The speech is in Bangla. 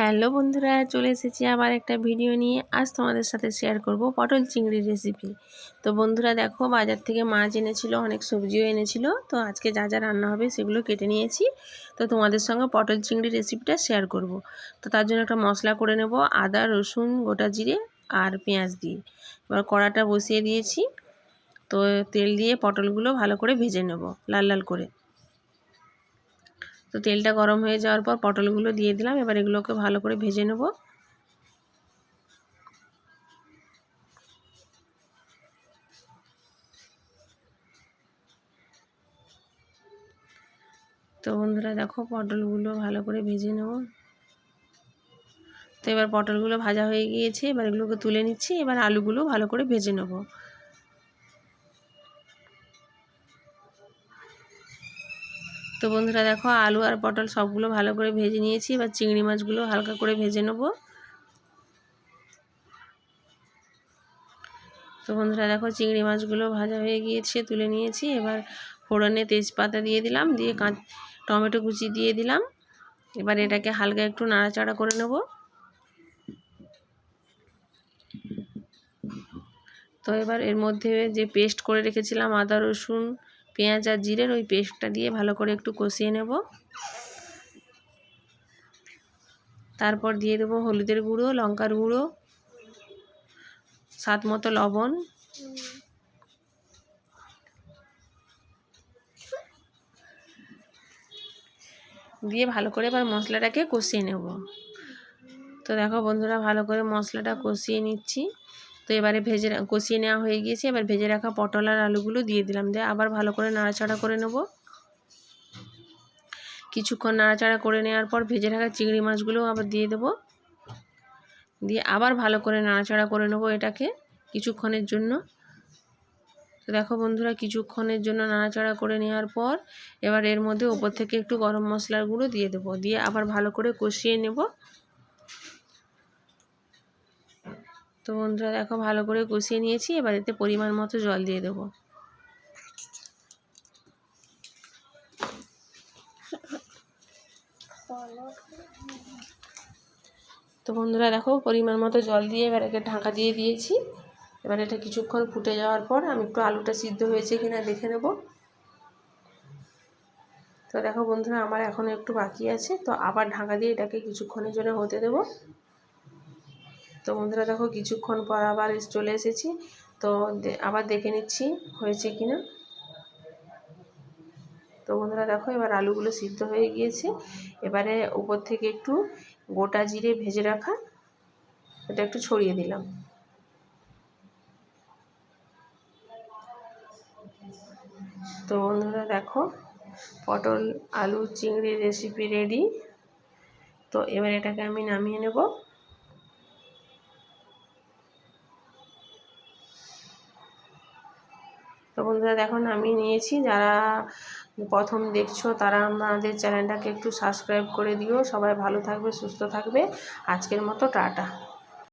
হ্যালো বন্ধুরা, চলে এসেছি আবার একটা ভিডিও নিয়ে। আজ তোমাদের সাথে শেয়ার করব পটল চিংড়ির রেসিপি তো বন্ধুরা, দেখো বাজার থেকে মাছ এনেছিল, অনেক সবজিও এনেছিল। তো আজকে যা যা রান্না হবে সেগুলো কেটে নিয়েছি। তো তোমাদের সঙ্গে পটল চিংড়ির রেসিপিটা শেয়ার করব। তো তার জন্য একটা মশলা করে নেব, আদা, রসুন, গোটা জিরে আর পেঁয়াজ দিয়ে। এবার কড়াটা বসিয়ে দিয়েছি। তো তেল দিয়ে পটলগুলো ভালো করে ভেজে নেব, লাল লাল করে। তো তেলটা গরম হয়ে যাওয়ার পর পটলগুলো দিয়ে দিলাম। এবার এগুলোকে ভালো করে ভেজে নেব। তো বন্ধুরা দেখো পটলগুলো ভালো করে ভেজে নেব। তো এবার পটলগুলো ভাজা হয়ে গিয়েছে, এবার এগুলোকে তুলে নিচ্ছি, এবার আলুগুলো ভালো করে ভেজে নেব। তো বন্ধুরা দেখো আলু আর পটল সবগুলো ভালো করে ভেজে নিয়েছি, এবার চিংড়ি মাছগুলো হালকা করে ভেজে নেব। তো বন্ধুরা দেখো চিংড়ি মাছগুলো ভাজা হয়ে গিয়েছে, তুলে নিয়েছি। এবার ফোড়নে তেজপাতা দিয়ে দিলাম, দিয়ে কাঁচ, টমেটো কুচি দিয়ে দিলাম। এবার এটাকে হালকা একটু নাড়াচাড়া করে নেব। তো এবার এর মধ্যে যে পেস্ট করে রেখেছিলাম আদা রসুন পেঁয়াজ আর জিরের ওই পেস্টটা দিয়ে ভালো করে একটু কষিয়ে নেব। তারপর দিয়ে দেবো হলুদের গুঁড়ো, লঙ্কার গুঁড়ো, স্বাদ মতো লবণ। দিয়ে ভালো করে এবার মশলাটাকে কষিয়ে নেব। তো দেখো বন্ধুরা, ভালো করে মশলাটা কষিয়ে নিচ্ছি। তো এবারে ভেজে কষিয়ে নেওয়া হয়ে গিয়েছে। এবার ভেজে রাখা পটল আর আলুগুলো দিয়ে দিলাম। দিয়ে আবার ভালো করে নাড়াচাড়া করে নেব। কিছুক্ষণ নাড়াচাড়া করে নেওয়ার পর ভেজে রাখা চিংড়ি মাছগুলো আবার দিয়ে দেব। দিয়ে আবার ভালো করে নাড়াচাড়া করে নেব এটাকে কিছুক্ষণের জন্য। তো দেখো বন্ধুরা, কিছুক্ষণের জন্য নাড়াচাড়া করে নেওয়ার পর এবার এর মধ্যে ওপর থেকে একটু গরম মশলার গুঁড়ো দিয়ে দেবো। দিয়ে আবার ভালো করে কষিয়ে নেব। তো বন্ধুরা দেখো ভালো করে কষিয়ে নিয়েছি, এবার এতে পরিমাণ মতো জল দিয়ে দেবো। তো বন্ধুরা দেখো পরিমাণ মতো জল দিয়ে এবার একে ঢাকা দিয়ে দিয়েছি। এবার এটা কিছুক্ষণ ফুটে যাওয়ার পর আমি একটু আলুটা সিদ্ধ হয়েছে কিনা দেখে নেব। তো দেখো বন্ধুরা, আমার এখনও একটু বাকি আছে, তো আবার ঢাকা দিয়ে এটাকে কিছুক্ষণের জন্য হতে দেবো। তো বন্ধুরা দেখো কিছুক্ষণ পর আবার চলে এসেছি। তো আবার দেখে নিচ্ছি হয়েছে কি না তো বন্ধুরা দেখো এবার আলুগুলো সিদ্ধ হয়ে গিয়েছে। এবারে উপর থেকে একটু গোটা জিরে ভেজে রাখা এটা একটু ছড়িয়ে দিলাম। তো বন্ধুরা দেখো পটল, আলু, চিংড়ি রেসিপি রেডি। তো এবার এটাকে আমি নামিয়ে নেব। তো বন্ধুরা দেখো আমি নিয়েছি। যারা প্রথম দেখছ, তারা আমাদের চ্যানেলটাকে একটু সাবস্ক্রাইব করে দিও। সবাই ভালো থাকবে, সুস্থ থাকবে। আজকের মতো টাটা।